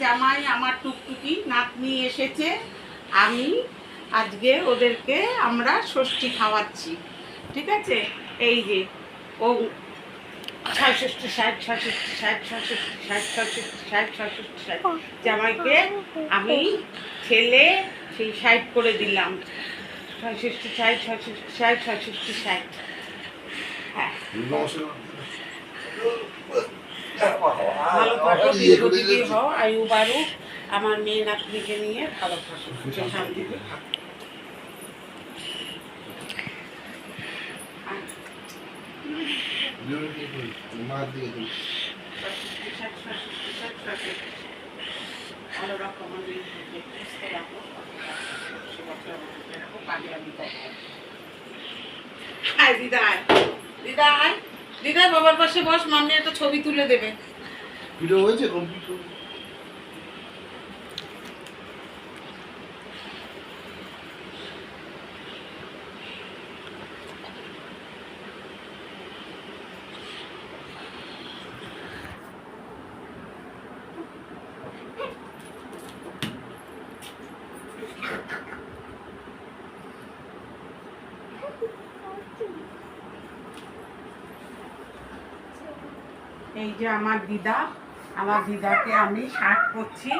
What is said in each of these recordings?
জামাই, আমার টুকটুকি নাতনি এসেছে। আমি আজকে ওদেরকে আমরা ষষ্ঠী খাওয়াচ্ছি। ঠিক আছে? এই যে, ও ছয়ষষ্ঠী ষাট ছষষ্ঠী জামাইকে আমি ছেলে সেই ষাট করে দিলাম। ছয়ষষ্ঠী ষাট ছষষ্ঠী ষাট ছষষ্ঠী ষাট। হ্যাঁ। ভালো দীর্ঘজীবী হও আয়ু বাড়ুক আমার মেয়ে নাতনিকে নিয়ে ভালো থাকো শান্তিতে থাকো ভালো রাখো সুস্থ রাখো সেবাটা রাখো কাজে আমি করব আয়। দিদা দিদা দিদা বাবার পাশে বস মাম্মি একটা ছবি তুলে দেবে। ভিডিও হয়েছে কমপ্লিট এই যে আমার দিদা। আমার দিদাকে আমি ষাট করছি।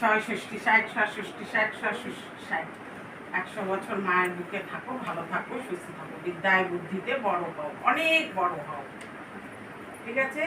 ছয়ষষ্টি ষাট ছষষ্টি ষাট ছষষ্টি ষাট। একশো বছর মায়ের বুকে থাকো, ভালো থাকো, সুস্থ থাকো। বিদ্যায় বুদ্ধিতে বড় হও, অনেক বড় হও। ঠিক আছে।